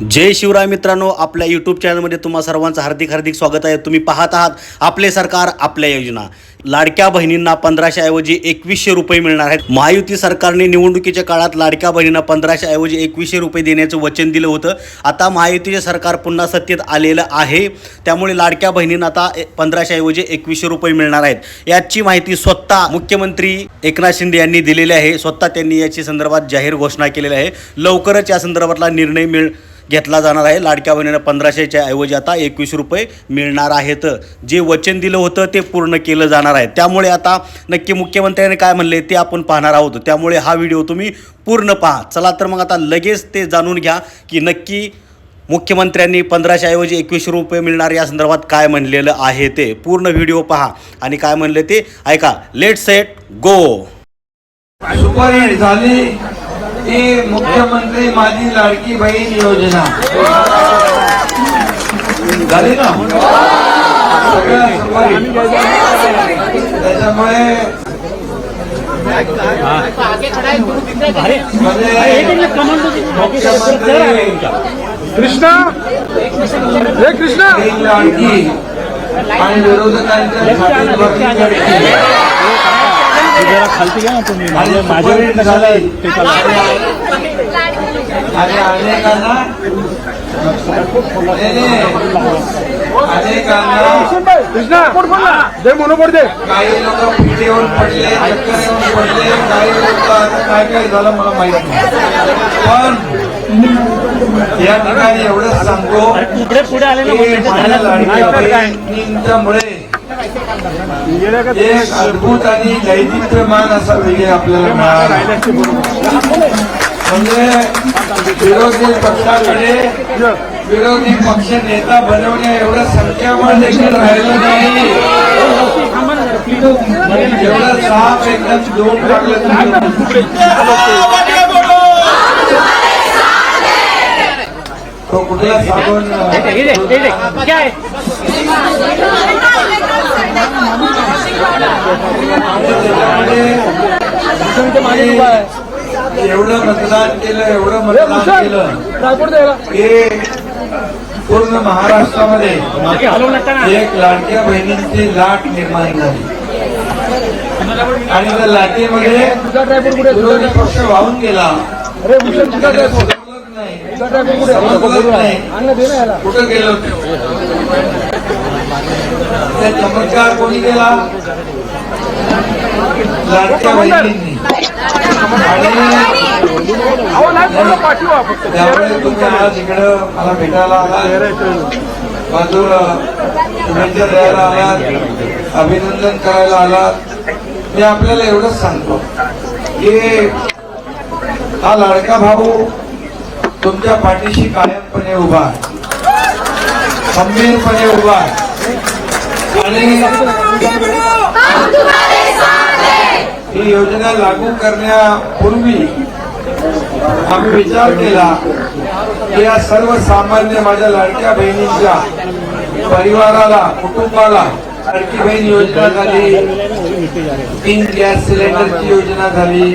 जय शिवराय मित्रांनो आपल्या यूट्यूब चॅनलमध्ये तुम्हा सर्वांचं हार्दिक हार्दिक स्वागत आहे. तुम्ही पाहत आहात आपले सरकार आपल्या योजना. लाडक्या बहिणींना पंधराशे ऐवजी एकवीसशे रुपये मिळणार आहेत. महायुती सरकारने निवडणुकीच्या काळात लाडक्या बहिणींना पंधराशे ऐवजी एकवीसशे रुपये देण्याचं वचन दिलं होतं. आता महायुतीचे सरकार पुन्हा सत्तेत आलेलं आहे. त्यामुळे लाडक्या बहिणींना आता पंधराशे ऐवजी एकवीसशे रुपये मिळणार आहेत. याची माहिती स्वतः मुख्यमंत्री एकनाथ शिंदे यांनी दिलेली आहे. स्वतः त्यांनी याची संदर्भात जाहीर घोषणा केलेली आहे. लवकरच या संदर्भातला निर्णय मिळ घेतला जाणार आहे. लाडक्या बहिणीनं पंधराशेच्या ऐवजी आता एकवीस रुपये मिळणार आहेत. जे वचन दिलं होतं ते पूर्ण केलं जाणार आहे. त्यामुळे आता नक्की मुख्यमंत्र्यांनी काय म्हणले ते आपण पाहणार आहोत. त्यामुळे हा व्हिडिओ तुम्ही पूर्ण पहा. चला तर मग आता लगेच ते जाणून घ्या की नक्की मुख्यमंत्र्यांनी पंधराशे ऐवजी एकवीसशे रुपये मिळणार या संदर्भात काय म्हणलेलं आहे ते. पूर्ण व्हिडिओ पहा. आणि काय म्हणले ते? ऐका. Let set go. सुपारी झाली. ती मुख्यमंत्री माझी लाडकी बहीण योजना। झाली ना? सगळ्या सुपरहिट त्याच्यामुळे म्हणजे मुख्यमंत्री कृष्णा? हे कृष्णा! बहीण लाडकी आणि विरोधकांच्या छातीवरती चढकी. जरा खालती घ्या ना तुम्ही. आणि सुपरहिट झाली. आणि अनेकांना काही लोक पिढीवर पडले चक्कर येऊन पडले काही लोक आता काय काय झालं मला माहीत नाही. पण या ठिकाणी एवढंच सांगतो बहिणींच्यामुळे एक अद्भुत आणि दैदिप्यमान असा विजय आपल्याला मिळाला. म्हणजे विरोधी पक्षाकडे विरोधी पक्ष नेता बनवण्या एवढं संख्याबळ देखील राहिलं नाही. एवढं साप एकदम दोन लागलं तो कुठला साबण? एवढं मतदान केलं एवढं मतदान केलं. हे पूर्ण महाराष्ट्रामध्ये एक लाडक्या बहिणींची लाट निर्माण झाली. आणि त्या लाटेमध्ये पक्ष वाहून गेला. नाही. कुठं ते चमत्कार कोणी केला लाडक्या बहिणींनी त्यामुळे तुमच्या आज इकडं मला भेटायला आला मजूर शुभेच्छा द्यायला आलात अभिनंदन करायला आलात. मी आपल्याला एवढंच सांगतो की हा लाडका भाऊ तुमच्या पाठीशी कायमपणे उभा खंबीरपणे उभा आणि ही योजना लागू करण्यापूर्वी आम्ही विचार केला की या सर्वसामान्य माझ्या लाडक्या बहिणींच्या परिवाराला कुटुंबाला लाडकी बहीण योजना झाली तीन गॅस सिलेंडरची योजना झाली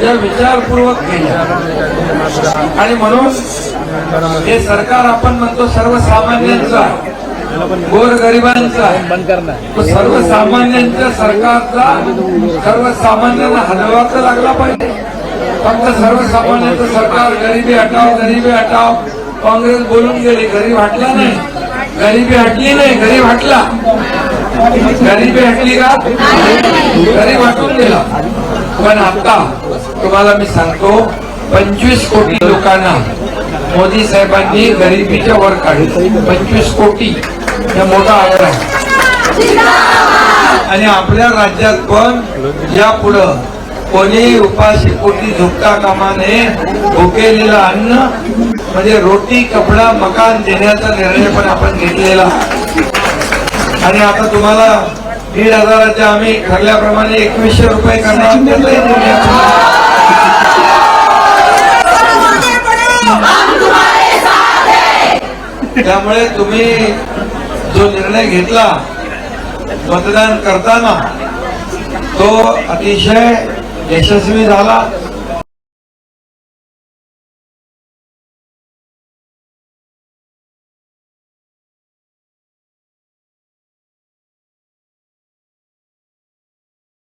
त्या विचारपूर्वक केल्या आणि म्हणून हे सरकार आपण म्हणतो सर्वसामान्यांचा गोरगरिबांचा सर्वसामान्यांच्या सरकारचा सर्वसामान्यांना हलवाचा लागला पाहिजे. फक्त सर्वसामान्यांचं सरकार गरिबी हटाव गरिबी हटाव काँग्रेस बोलून गेली गरीब हटला नाही. गरिबी हटली नाही गरीब हटला. गरिबी हटली का? गरीब हटून गेला. पण आता तुम्हाला मी सांगतो पंचवीस कोटी लोकांना मोदी साहेबांनी गरिबीच्या वर काढले. पंचवीस कोटी. हा मोठा आकडा आहे. आणि आपल्या राज्यात पण यापुढं कोणी उपाशी पोटी झुकता कामा नये भुकेलेलं अन्न म्हणजे रोटी कपडा मकान देण्याचा निर्णय पण आपण घेतलेला. आणि आता तुम्हाला दीड हजाराच्या आम्ही ठरल्याप्रमाणे एकवीसशे रुपये करणार त्याचाही निर्णय आपण त्यामुळे तुम्ही जो निर्णय घेतला मतदान करताना तो अतिशय यशस्वी झाला.